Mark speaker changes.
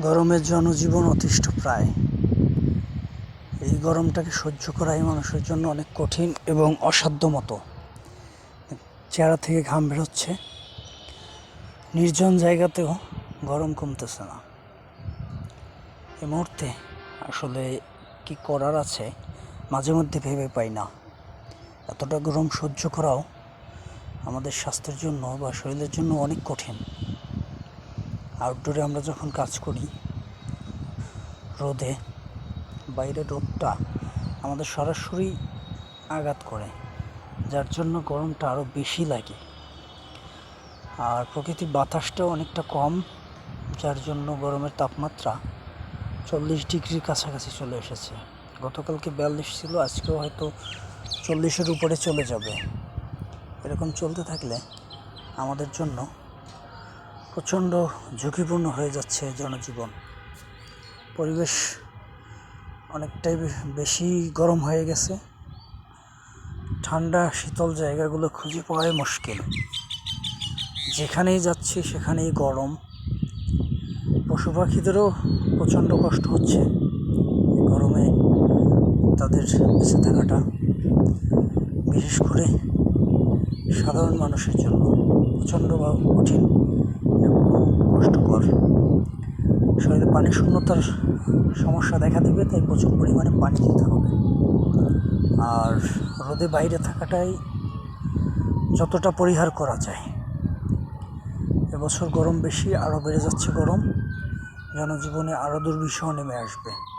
Speaker 1: গরমের জনজীবন অতিষ্ঠ প্রায়। এই গরমটাকে সহ্য করাই মানুষের জন্য অনেক কঠিন এবং অসাধ্য মতো। চেহারা থেকে ঘাম বেরোচ্ছে। নির্জন জায়গাতেও গরম কমতেছে না। এই মুহূর্তে আসলে কি করার আছে মাঝে মধ্যে ভেবে পাই না। এতটা গরম সহ্য করাও আমাদের স্বাস্থ্যের জন্য বা শরীরের জন্য অনেক কঠিন। আউটডোরে আমরা যখন কাজ করি, রোদে বাইরের রোদটা আমাদের সরাসরি আঘাত করে, যার জন্য গরমটা আরও বেশি লাগে। আর প্রকৃতির বাতাসটাও অনেকটা কম, যার জন্য গরমের তাপমাত্রা চল্লিশ ডিগ্রির কাছাকাছি চলে এসেছে। গতকালকে বিয়াল্লিশ ছিল, আজকেও হয়তো চল্লিশের উপরে চলে যাবে। এরকম চলতে থাকলে আমাদের জন্য প্রচণ্ড ঝুঁকিপূর্ণ হয়ে যাচ্ছে জনজীবন। পরিবেশ অনেকটাই বেশি গরম হয়ে গেছে। ঠান্ডা, শীতল জায়গাগুলো খুঁজে পাওয়াই মুশকিল। যেখানেই যাচ্ছি সেখানেই গরম। পশু পাখিদেরও প্রচণ্ড কষ্ট হচ্ছে। গরমে তাদের বেঁচে থাকাটা, বিশেষ করে সাধারণ মানুষের জন্য প্রচণ্ডভাবে কঠিন এবং কষ্টকর শরীরে পানি শূন্যতার সমস্যা দেখা দেবে, তাই প্রচুর পরিমাণে পানি দিতে হবে। আর রোদে বাইরে থাকাটাই যতটা পরিহার করা যায়। এবছর গরম বেশি, আরও বেড়ে যাচ্ছে গরম। জনজীবনে আরও দুর্বিষহ নেমে আসবে।